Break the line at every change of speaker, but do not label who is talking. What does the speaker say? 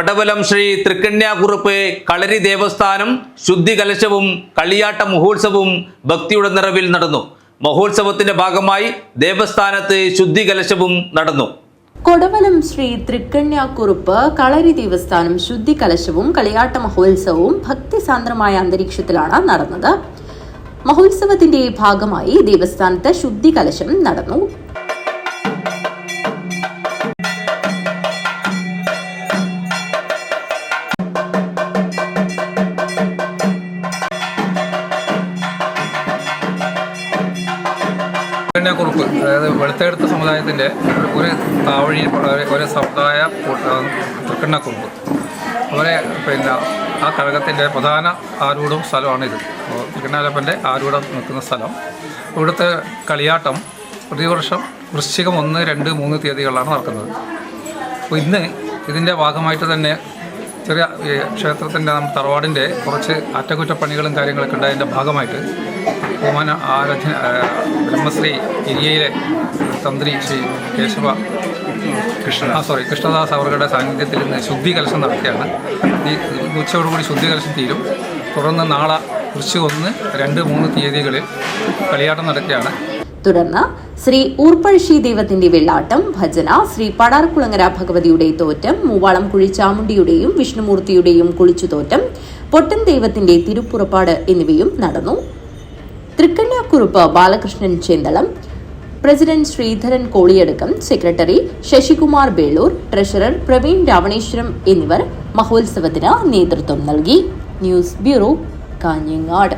കൊടവലം ശ്രീ തൃക്കണ്യാകുറുപ്പ് കളരി ദേവസ്ഥാനം ശുദ്ധി കലശവും കളിയാട്ട മഹോത്സവവും ഭക്തിയുടെ നിറവിൽ നടന്നു. മഹോത്സവത്തിന്റെ ഭാഗമായി ദേവസ്ഥാനത്ത് ശുദ്ധി കലശവും നടന്നു.
കൊടവലം ശ്രീ തൃക്കണ്യാക്കുറുപ്പ് കളരി ദേവസ്ഥാനം ശുദ്ധി കലശവും കളിയാട്ട മഹോത്സവവും ഭക്തിസാന്ദ്രമായ അന്തരീക്ഷത്തിലാണ് നടന്നത്. മഹോത്സവത്തിന്റെ ഭാഗമായി ദേവസ്ഥാനത്ത് ശുദ്ധി കലശം നടന്നു.
കുറുപ്പ് അതായത് വെളുത്തെടുത്ത സമുദായത്തിന്റെ ഒരു താവഴി ഒരു സമുദായ തൃക്കണ്ണക്കുറുപ്പ് അവരെ പിന്നെ ആ കഴകത്തിന്റെ പ്രധാന ആരൂഢവും സ്ഥലമാണിത്. തൃക്കണ്ണാലപ്പന്റെ ആരൂഢം നിൽക്കുന്ന സ്ഥലം. ഇവിടുത്തെ കളിയാട്ടം പ്രതിവർഷം വൃശ്ചികം ഒന്ന് രണ്ട് മൂന്ന് തീയതികളിലാണ് നടക്കുന്നത്. അപ്പോൾ ഇന്ന് ഇതിന്റെ ഭാഗമായിട്ട് തന്നെ ചെറിയ ക്ഷേത്രത്തിന്റെ നമ്മുടെ തറവാടിന്റെ കുറച്ച് അറ്റകുറ്റപ്പണികളും കാര്യങ്ങളൊക്കെ ഉണ്ടായതിന്റെ ഭാഗമായിട്ട് ബഹുമാന ആരാധ്യ ബ്രഹ്മശ്രീ ഇരിയയിലെ തന്ത്രി ശ്രീ കേശവ കൃഷ്ണ ആ സോറി കൃഷ്ണദാസ് അവരുടെ സാന്നിധ്യത്തിൽ ഇന്ന് ശുദ്ധി കലശം നടത്തിയാണ് ഈ ഉച്ചയോടുകൂടി ശുദ്ധി കലശം തീരും. തുടർന്ന് നാളെ കുറിച്ച് ഒന്ന് രണ്ട് മൂന്ന് തീയതികളിൽ കളിയാട്ടം നടക്കുകയാണ്.
തുടർന്ന് ശ്രീ ഊർപ്പഴശ്ശി ദൈവത്തിന്റെ വെള്ളാട്ടം ഭജന ശ്രീ പടാർക്കുളങ്ങര ഭഗവതിയുടെ തോറ്റം മൂവാളം കുഴി ചാമുണ്ടിയുടെയും വിഷ്ണുമൂർത്തിയുടെയും കുളിച്ചുതോറ്റം പൊട്ടൻ ദൈവത്തിന്റെ തിരുപ്പുറപ്പാട് എന്നിവയും നടന്നു. Thrikkanyakuruppu Balakrishnan Chenthalam president Sreedharan Koliyadakkam secretary Sasikumar Belur treasurer Praveen Ravaneswaram എന്നിവർ മഹോത്സവത്തിന് നേതൃത്വം നൽകി. News bureau Kanhangad.